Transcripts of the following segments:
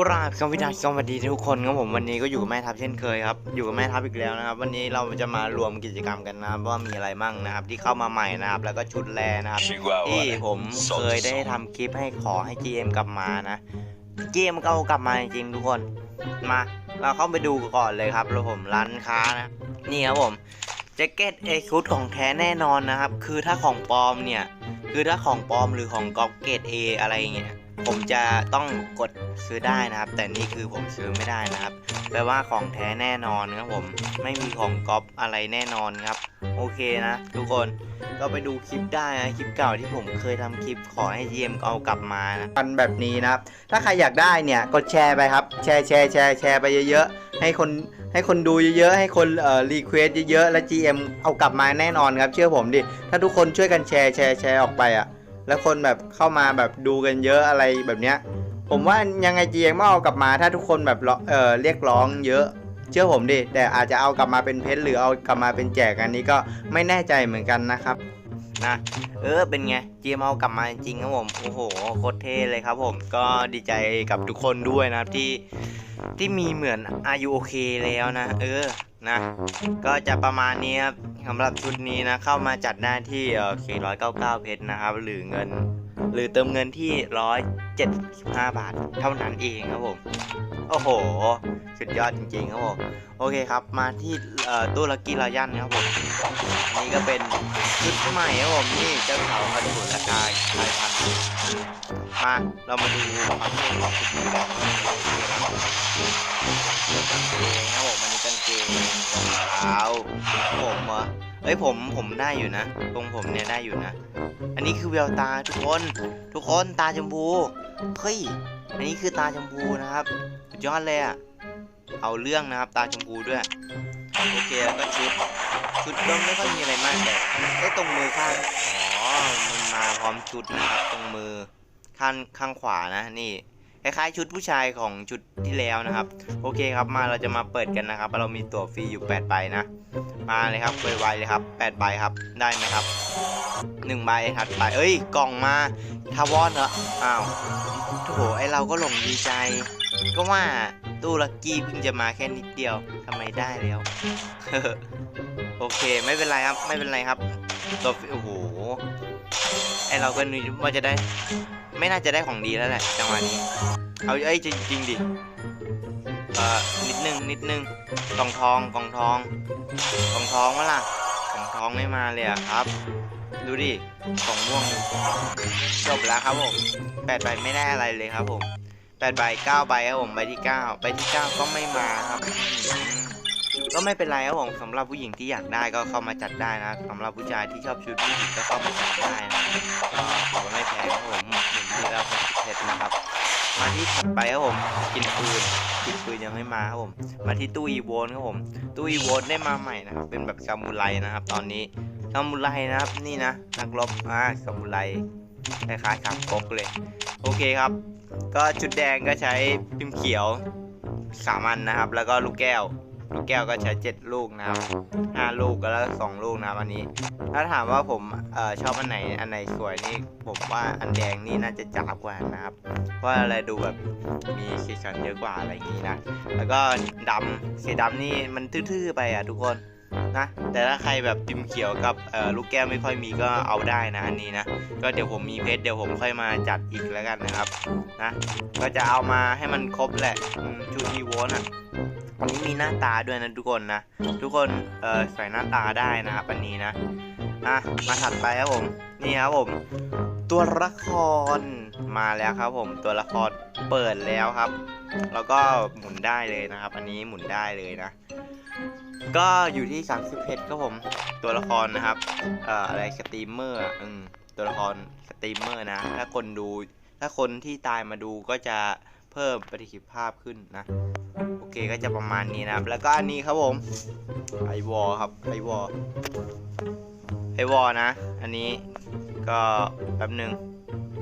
กราบสวัสดีสวัสดีทุกคนครับผมวันนี้ก็อยู่กับแม่ทัพเช่นเคยครับอยู่กับแม่ทัพอีกแล้วนะครับ วันนี้เราจะมารวมกิจกรรมกันนะครับว่ามีอะไรมั่งนะครับ ที่เข้ามาใหม่นะครับ แล้วก็ชุดแรนะครับที่ผมเคยได้ทำคลิปให้ขอให้ GM กลับมานะเกมก็เอากลับมาจริงๆทุกคนมา เราเข้าไปดูก่อนเลยครับแล้วผมร้านค้านะนี่ครับผมแจ็คเก็ตเอชุดของแท้แน่นอนนะครับ คือถ้าของปลอมเนี่ยคือถ้าของปลอมหรือของก๊อปเกรดเออะไรอย่างเงี้ย ผมจะต้องกดซื้อได้นะครับ แต่นี่คือผมซื้อไม่ได้นะครับแปลว่าของแท้แน่นอนครับผมไม่มีของก๊อปอะไรแน่นอนครับ โอเคนะ ทุกคนก็ไปดูคลิปได้นะคลิปเก่าที่ผมเคยทำคลิปขอให้ GM เอากลับมานะกันแบบนี้นะครับ ถ้าใครอยากได้เนี่ยกดแชร์ไปครับ แชร์แชร์แชร์แชร์ไปเยอะๆ ให้คนให้คนดูเยอะๆ ให้คนเอ่อรีเควสเยอะๆ แล้ว GM เอากลับมาแน่นอนครับ เชื่อผมดิ ถ้าทุกคนช่วยกันแชร์แชร์แชร์ออกไปอะ แล้วคนแบบเข้ามาแบบดูกันเยอะอะไรแบบเนี้ย ผมว่ายังไงจริงไม่เอากลับมา ถ้าทุกคนแบบเอ่อเรียกร้องเยอะ เชื่อผมดิแต่อาจจะเอากลับมาเป็นเพชรหรือเอากลับมาเป็นแจกอันนี้ก็ไม่แน่ใจเหมือนกันนะครับ นะ เออเป็นไงจีมเอากลับมาจริงครับผม โอ้โหโคตรเท่เลยครับผม ก็ดีใจกับทุกคนด้วยนะครับที่ที่มีเหมือนอายุโอเคแล้วนะ เออนะ ก็จะประมาณนี้ครับสำหรับชุดนี้นะ เข้ามาจัดหน้าที่เออ499 เพชรนะครับ หรือเงิน หรือเติมเงินที่ 175 บาท เท่านั้นเองครับผม โอ้โห สุดยอดจริงๆครับผม โอเคครับ มาที่ตู้ลักกี้รอยันนะครับผม นี่ก็เป็นชุดใหม่ครับผม นี่เจ้าเขาพันธุ์ละกายลายพันธุ์มา เรามาดูความเท่ของชุดนี้กันกางเกงครับผมอันนี้กางเกงรองเท้าผมเหรอเอ้ยผมผมได้อยู่นะ ตรงผมเนี่ยได้อยู่นะ อันนี้คือแววตาทุกคน ทุกคนตาชมพู เฮ้ย อันนี้คือตาชมพูนะครับสุดยอดเลยอะเอาเรื่องนะครับตาชมพูด้วย โอเคแล้วก็ชุดชุดก็ไม่ค่อยมีอะไรมากแต่ไอ้ตรงมือข้างอ๋อมันมาพร้อมชุดนะครับตรงมือข้างข้างขวานะนี่คล้ายๆชุดผู้ชายของชุดที่แล้วนะครับ โอเคครับมาเราจะมาเปิดกันนะครับ เรามีตั๋วฟรีอยู่8ใบนะ มาเลยครับเปิดไวเลยครับ8ใบครับได้ไหมครับ1ใบถัดไปเอ้ยกล่องมาทาวอนเหรออ้าว โถไอเราก็หลงดีใจ ก็ว่าตู้ลักกี้เพิ่งจะมาแค่นิดเดียวทำไมได้แล้วโอเคไม่เป็นไรครับไม่เป็นไรครับตัวโอ้โหไอเราก็นึกว่าจะได้ ไม่น่าจะได้ของดีแล้วแหละจังหวะนี้ เอาเอ้จริงๆดิเอ่อนิดนึงนิดนึงกล่องทองกล่องทองกล่องทองวะล่ะกล่องทองไม่มาเลยอะครับ ดูดิกล่องม่วงจบแล้วครับผมแปดใบไม่ได้อะไรเลยครับผมแปดใบเก้าใบครับผมใบที่เก้าใบที่เก้าก็ไม่มาครับก็ไม่เป็นไรครับผมสำหรับผู้หญิงที่อยากได้ก็เข้ามาจัดได้นะสำหรับผู้ชายที่ชอบชุดผู้หญิงก็เข้ามาจัดได้นะก็ถือว่าไม่แพงครับผมหนึ่งที่เราคนเพชรนะครับ มาที่ถัดไปครับผมกินปืนกินปืนยังไม่มาครับผม มาที่ตู้อีโวนครับผมตู้อีโวนได้มาใหม่นะครับเป็นแบบซามูไรนะครับ ตอนนี้ ซามูไรนะครับนี่นะนักรบอ่าซามูไรคล้ายๆขับกกเลย โอเคครับ ก็ชุดแดงก็ใช้พิมพ์เขียวสามอันนะครับ แล้วก็ลูกแก้ว ลูกแก้วก็ใช้เจ็ดลูกนะครับห้าลูกก็แล้วสองลูกนะครับอันนี้ ถ้าถามว่าผมออชอบอันไหนอันไหนสวยนี่ผมว่าอันแดงนี่น่าจะจ๋ากว่านะครับเพราะอะไรดูแบบมีสีสันเยอะกว่าอะไรอย่างนี้นะแล้วก็ดำสีดำนี่มันทื่อๆไปอะทุกคน นะ แต่ถ้าใครแบบพิมเขียวกับลูกแก้วไม่ค่อยมีก็เอาได้นะอันนี้นะ ก็เดี๋ยวผมมีเพชรเดี๋ยวผมค่อยมาจัดอีกแล้วกันนะครับ นะ ก็จะเอามาให้มันครบแหละชุดอีโวนอะอันนี้มีหน้าตาด้วยนะทุกคนนะ ทุกคนเออใส่หน้าตาได้นะครับอันนี้นะ อะ มาถัดไปครับผม นี่ครับผม ตัวละครมาแล้วครับผม ตัวละครเปิดแล้วครับ แล้วก็หมุนได้เลยนะครับ อันนี้หมุนได้เลยนะ ก็อยู่ที่ 30เพชรครับผม ตัวละครนะครับ เอ่ออะไรสตรีมเมอร์อืมตัวละครสตรีมเมอร์นะ ถ้าคนดู ถ้าคนที่ตายมาดูก็จะเพิ่มประสิทธิภาพขึ้นนะ โอเคก็จะประมาณนี้นะครับ แล้วก็อันนี้ครับผม ไอวอครับ ไอวอไอวอนะ อันนี้ก็แป๊บหนึ่ง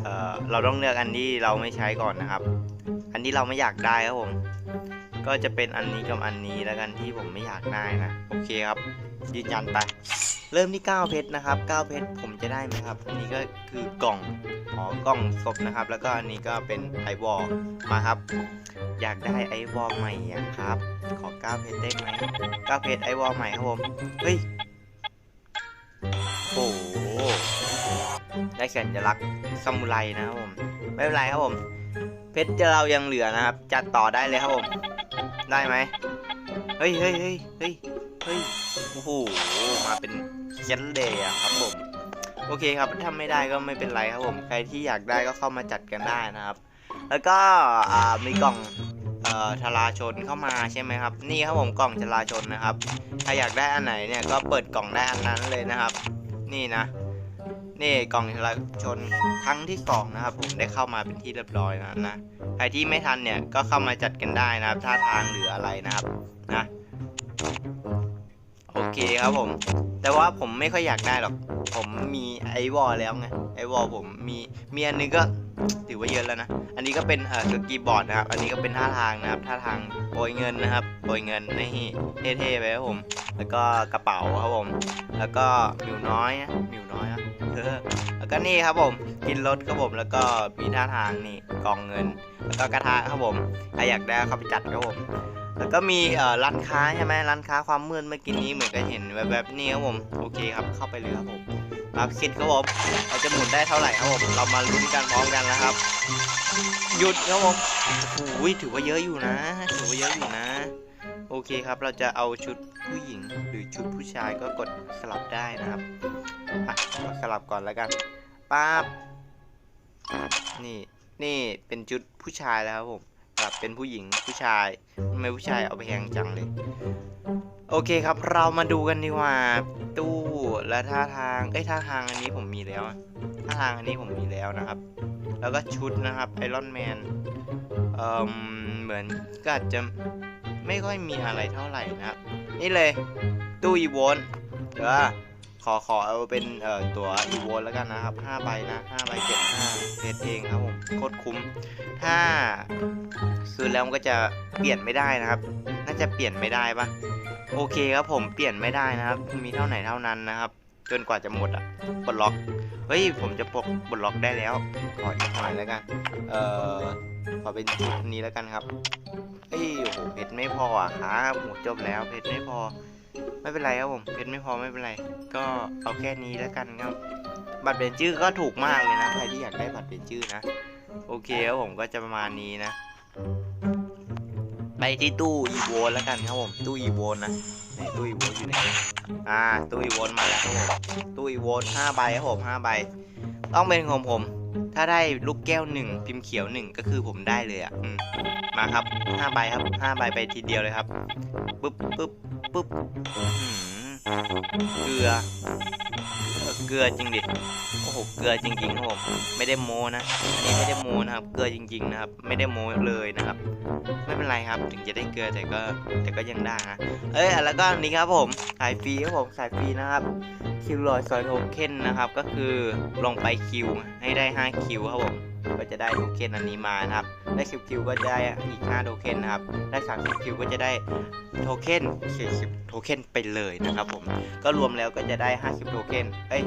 เอ่อ เราต้องเลือกอันที่เราไม่ใช้ก่อนนะครับ อันที่เราไม่อยากได้ครับผม ก็จะเป็นอันนี้กับอันนี้แล้วกันที่ผมไม่อยากได้นะ โอเคครับ ยืนยันไป เริ่มที่ 9 เพชรนะครับ 9 เพชรผมจะได้ไหมครับ อันนี้ก็คือกล่องอ๋อกล่องศพนะครับ แล้วก็อันนี้ก็เป็นไอวอลมาครับ อยากได้ไอวอลใหม่อะครับ ขอ 9 เพชรได้ไหม9เพชรไอวอลใหม่ครับผม เฮ้ย โอ้ได้สัญลักษณ์ซามูไรนะครับผม ไม่เป็นไรครับผม เพชรเรายังเหลือนะครับ จัดต่อได้เลยครับผม ได้ไหมเฮ้ยเฮ้ยเฮ้ยเฮ้ยเฮ้ยโอ้โหมาเป็นเชนเลยอะครับผมโอเคครับถ้าไม่ได้ก็ไม่เป็นไรครับผมใครที่อยากได้ก็เข้ามาจัดกันได้นะครับ แล้วก็มีกล่องอทราชนเข้ามาใช่ไหมครับ นี่ครับผมกล่องทราชนนะครับ ถ้าอยากได้อันไหนเนี่ยก็เปิดกล่องได้อันนั้นเลยนะครับ นี่นะ นี่กล่องทรชนครั้งที่สองนะครับผมได้เข้ามาเป็นที่เรียบร้อยนะนะใครที่ไม่ทันเนี่ยก็เข้ามาจัดกันได้นะครับท่าทางหรืออะไรนะครับนะโอเคครับผม แต่ว่าผมไม่ค่อยอยากได้หรอก ผมมีไอวอลแล้วไงไอวอลผมมีมีอันนึงก็ถือว่าเยอะแล้วนะ อันนี้ก็เป็นเอ่อคีย์บอร์ดนะครับ อันนี้ก็เป็นท่าทางนะครับ ท่าทางโปรยเงินนะครับโปรยเงินนี่เท่ๆไปครับผม แล้วก็กระเป๋าครับผม แล้วก็มิวน้อยมิวน้อยอะ แล้วก็นี่ครับผมกินรถครับผมแล้วก็มีท่าทางนี่กองเงิน แล้วก็กระทะครับผมใครอยากได้เข้าไปจัดครับผมแล้วก็มีร้านค้าใช่ไหมร้านค้าความมืดเมื่อกี้นี้เหมือนกันเห็นแบบๆนี่ครับผมโอเคครับเข้าไปเลยครับผมรับคิดครับผมเราจะหมุนได้เท่าไหร่ครับผมเรามาลุ้นกันพร้อมกันนะครับ หยุดครับผมโอ้โหถือว่าเยอะอยู่นะ ถือว่าเยอะอยู่นะ โอเคครับเราจะเอาชุดผู้หญิงหรือชุดผู้ชายก็กดสลับได้นะครับ อะกดสลับก่อนแล้วกันป๊าบนี่นี่เป็นชุดผู้ชายแล้วครับผมสลับเป็นผู้หญิงผู้ชายทำไมผู้ชายเอาไปแพงจังเลย โอเคครับเรามาดูกันดีกว่า ตู้และท่าทางเอ้ยท่าทางอันนี้ผมมีแล้วอะท่าทางอันนี้ผมมีแล้วนะครับ แล้วก็ชุดนะครับไอรอนแมนเอ่อเหมือนก็อาจจะไม่ค่อยมีอะไรเท่าไหร่นะครับนี่เลยตู้อีโวนเดี๋ยว ขอขอเอาเป็นเอ่อตัวอีโวนแล้วกันนะครับ5ใบนะ5ใบ75เพชรเองครับผมโคตรคุ้ม ถ้าซื้อแล้วมันก็จะเปลี่ยนไม่ได้นะครับ น่าจะเปลี่ยนไม่ได้ปะโอเคครับผมเปลี่ยนไม่ได้นะครับ มีเท่าไหนเท่านั้นนะครับ จนกว่าจะหมดอะปลดล็อกเฮ้ยผมจะปลดปลดล็อกได้แล้วขออีกหน่อยแล้วกันเอ่อขอเป็นชุดนี้แล้วกันครับเอ้ยโอ้โหเพชรไม่พออะครับหมดจบแล้วเพชรไม่พอ ไม่เป็นไรครับผมเพชรไม่พอไม่เป็นไร ก็เอาแค่นี้แล้วกันครับ บัตรเปลี่ยนชื่อก็ถูกมากเลยนะใครที่อยากได้บัตรเปลี่ยนชื่อนะ โอเคครับผมก็จะประมาณนี้นะ ไปที่ตู้อีโวแล้วกันครับผม ตู้อีโวนะไหนตู้อีโวอยู่ไหนอ่าตู้อีโวมาแล้วครับผมตู้อีโวห้าใบครับผมห้าใบ ต้องเป็นของผม ถ้าได้ลูกแก้วหนึ่งพิมพ์เขียวหนึ่งก็คือผมได้เลยอะมมาครับห้าใบครับห้าใบไปทีเดียวเลยครับปึ๊บปึ๊บ ปุ๊บเกลือ เกลือจริงดิ โอ้โห เกลือจริงๆครับผม ไม่ได้โมนะ อันนี้ไม่ได้โมนะครับ เกลือจริง ๆ นะครับ ไม่ได้โมเลยนะครับ ไม่เป็นไรครับ ถึงจะได้เกลือแต่ก็แต่ก็ยังได้นะ เอ้ย แล้วก็อันนี้ครับผม สายฟรีครับผม สายฟรีนะครับ คิวลอยซอยโทเค็นนะครับ ก็คือลงไปคิวให้ได้ 5 คิวครับผมก็จะได้โทเค็นอันนี้มานะครับ ได้ 10 คิวก็จะได้อีก 5 โทเค็นนะครับ ได้ 30 คิวก็จะได้โทเค็น40 โทเค็นไปเลยนะครับผม ก็รวมแล้วก็จะได้ 50 โทเค็นเอ้ย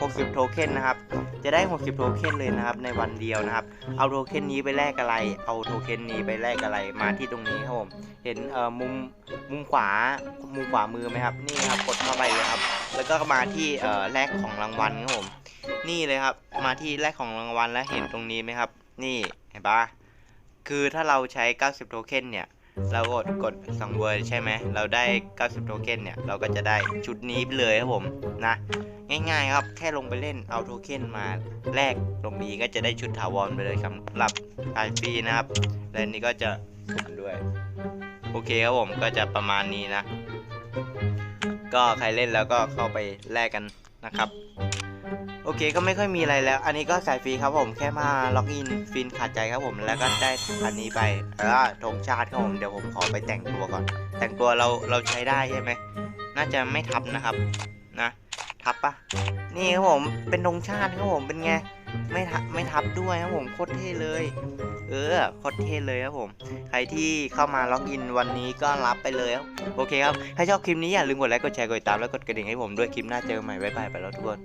60 โทเค็นนะครับ จะได้ 60 โทเค็นเลยนะครับ ในวันเดียวนะครับ เอาโทเค็นนี้ไปแลกอะไร เอาโทเค็นนี้ไปแลกอะไร มาที่ตรงนี้ครับผม เห็นเอ่อมุมมุมขวา มุมขวามือไหมครับ นี่ครับ กดเข้าไปเลยครับ แล้วก็มาที่เอ่อแลกของรางวัลครับผม นี่เลยครับ มาที่แรกของรางวัลแล้วเห็นตรงนี้ไหมครับ นี่ เห็นปะคือถ้าเราใช้ 90 โทเค็นเนี่ย เรากดกด2เวอร์ใช่ไหม เราได้ 90 โทเค็นเนี่ย เราก็จะได้ชุดนี้ไปเลยครับผมนะ ง่ายๆครับ แค่ลงไปเล่นเอาโทเค็นมาแลกตรงนี้ก็จะได้ชุดถาวรไปเลยครับสำหรับขายฟรีนะครับ และนี่ก็จะสมด้วย โอเคครับผมก็จะประมาณนี้นะ ก็ใครเล่นแล้วก็เข้าไปแลกกันนะครับ โอเคก็ไม่ค่อยมีอะไรแล้ว อันนี้ก็สายฟรีครับผมแค่มาล็อกอินฟินขาดใจครับผมแล้วก็ได้อันนี้ไปเออธงชาติครับผมเดี๋ยวผมขอไปแต่งตัวก่อน แต่งตัวเราเราใช้ได้ใช่ไหมน่าจะไม่ทับนะครับนะ ทับปะนี่ครับผมเป็นธงชาติครับผมเป็นไงไม่ทับไม่ทับด้วยครับผมโคตรเท่เลย เออโคตรเท่เลยครับผม ใครที่เข้ามาล็อกอินวันนี้ก็รับไปเลยครับโอเคครับถ้าชอบคลิปนี้อย่าลืมกดไลค์กดแชร์กดติดตามและกดกระดิ่งให้ผมด้วยคลิปหน้าเจอกันใหม่บ๊ายบายไปแล้วทุกคน